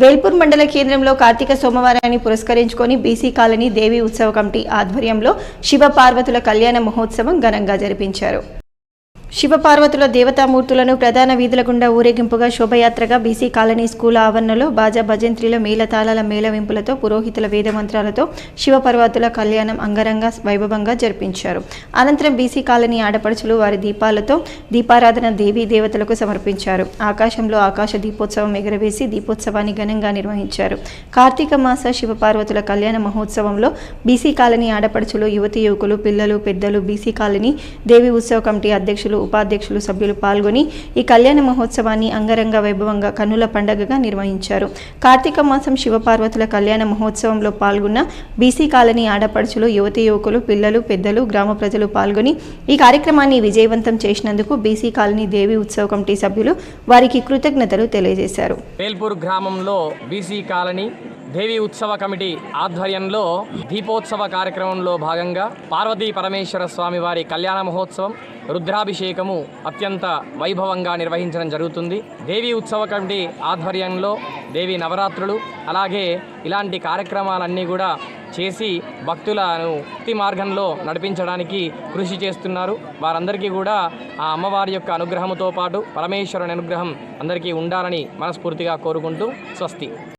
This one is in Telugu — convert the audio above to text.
వేల్పూర్ మండల కేంద్రంలో కార్తీక సోమవారాన్ని పురస్కరించుకొని బీసీ కాలనీ దేవి ఉత్సవ కమిటీ ఆధ్వర్యంలో శివ పార్వతుల కళ్యాణ మహోత్సవం ఘనంగా జరిపించారు. శివపార్వతుల దేవతామూర్తులను ప్రధాన వీధుల గుండా ఊరేగింపుగా శోభయాత్రగా బీసీ కాలనీ స్కూల్ ఆవరణలో బాజా భజంత్రిల మేళతాళాల మేళవింపులతో పురోహితుల వేదమంత్రాలతో శివపార్వతుల కళ్యాణం అంగరంగ వైభవంగా జరిపించారు. అనంతరం బీసీ కాలనీ ఆడపడుచులు వారి దీపాలతో దీపారాధన దేవీ దేవతలకు సమర్పించారు. ఆకాశంలో ఆకాశ దీపోత్సవం ఎగరవేసి దీపోత్సవాన్ని ఘనంగా నిర్వహించారు. కార్తీక మాస శివపార్వతుల కళ్యాణ మహోత్సవంలో బీసీ కాలనీ ఆడపడుచులు యువతి యువకులు పిల్లలు పెద్దలు బీసీ కాలనీ దేవి ఉత్సవ కమిటీ అధ్యక్షులు అధ్యక్షులు ఉపాధ్యక్షులు సభ్యులు పాల్గొని ఈ కళ్యాణ మహోత్సవాన్ని అంగరంగ వైభవంగా కన్నుల పండగగా నిర్వహించారు. కార్తీక మాసం శివపార్వతుల కళ్యాణ మహోత్సవంలో పాల్గొన్న బీసీ కాలనీ ఆడపడుచులు యువతి యువకులు పిల్లలు పెద్దలు గ్రామ ప్రజలు పాల్గొని ఈ కార్యక్రమాన్ని విజయవంతం చేసినందుకు బీసీ కాలనీ దేవి ఉత్సవ కమిటీ సభ్యులు వారికి కృతజ్ఞతలు తెలియజేశారు. వేల్పూర్ గ్రామంలో బీసీ కాలనీ దేవి ఉత్సవ కమిటీ ఆధ్వర్యంలో దీపోత్సవ కార్యక్రమంలో భాగంగా పార్వతీ పరమేశ్వర స్వామి వారి కళ్యాణ మహోత్సవం రుద్రాభిషేకము అత్యంత వైభవంగా నిర్వహించడం జరుగుతుంది. దేవి ఉత్సవ కమిటీ ఆధ్వర్యంలో దేవి నవరాత్రులు అలాగే ఇలాంటి కార్యక్రమాలన్నీ కూడా చేసి భక్తులను భక్తి మార్గంలో నడిపించడానికి కృషి చేస్తున్నారు. వారందరికీ కూడా ఆ అమ్మవారి యొక్క అనుగ్రహంతో పాటు పరమేశ్వరుని అనుగ్రహం అందరికీ ఉండాలని మనస్ఫూర్తిగా కోరుకుంటూ స్వస్తి.